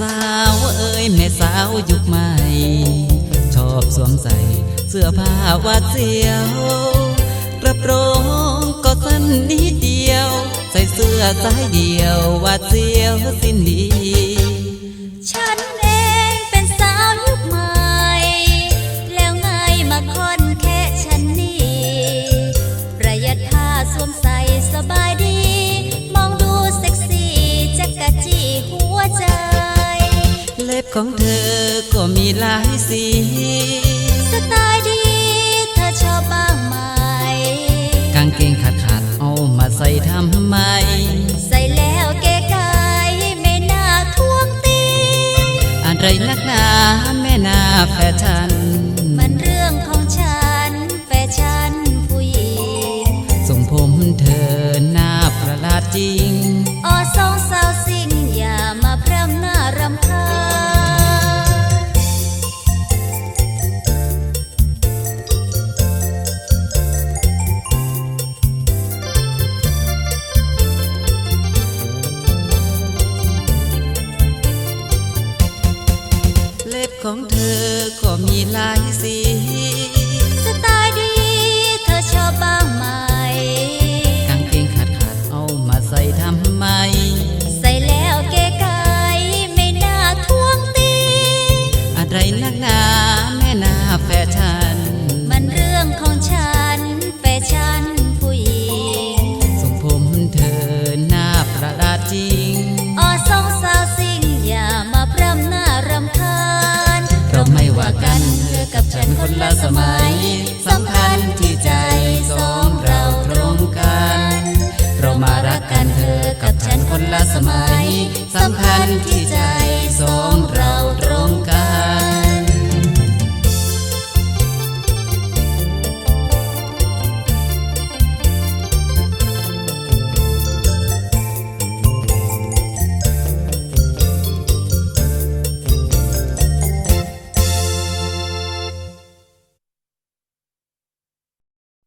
สาวเอ้ยแม่สาวยุคใหม่ ชอบสวมใส่เสื้อผ้าวาดเสียว กระโปรงก็สั้นนิดเดียว ใส่เสื้อสายเดียววาดเสียวสิ้นดี เล็บของเธอก็มีหลายสี สไตล์ดีเธอชอบบ้างไหมกางเกงขาดขาดๆเอามาใส่ทำไม ใส่แล้วเก๋ไก่ไม่น่าท่วงตีอะไรนักหนาแม่นาแฟชั่นมันเรื่องของฉันแฟชั่นผู้หญิงทรงผมเธอหน้าประหลาดจริง มีหลายสี สไตล์ดีเธอชอบบ้างไหมกางเกงขาดขาดๆเอามาใส่ทำไม ละสมัย สัมพันธ์ที่ใจสองเราตรงกัน เรามารักกันเธอกับฉันคนละสมัย สัมพันธ์ที่ใจสองเรา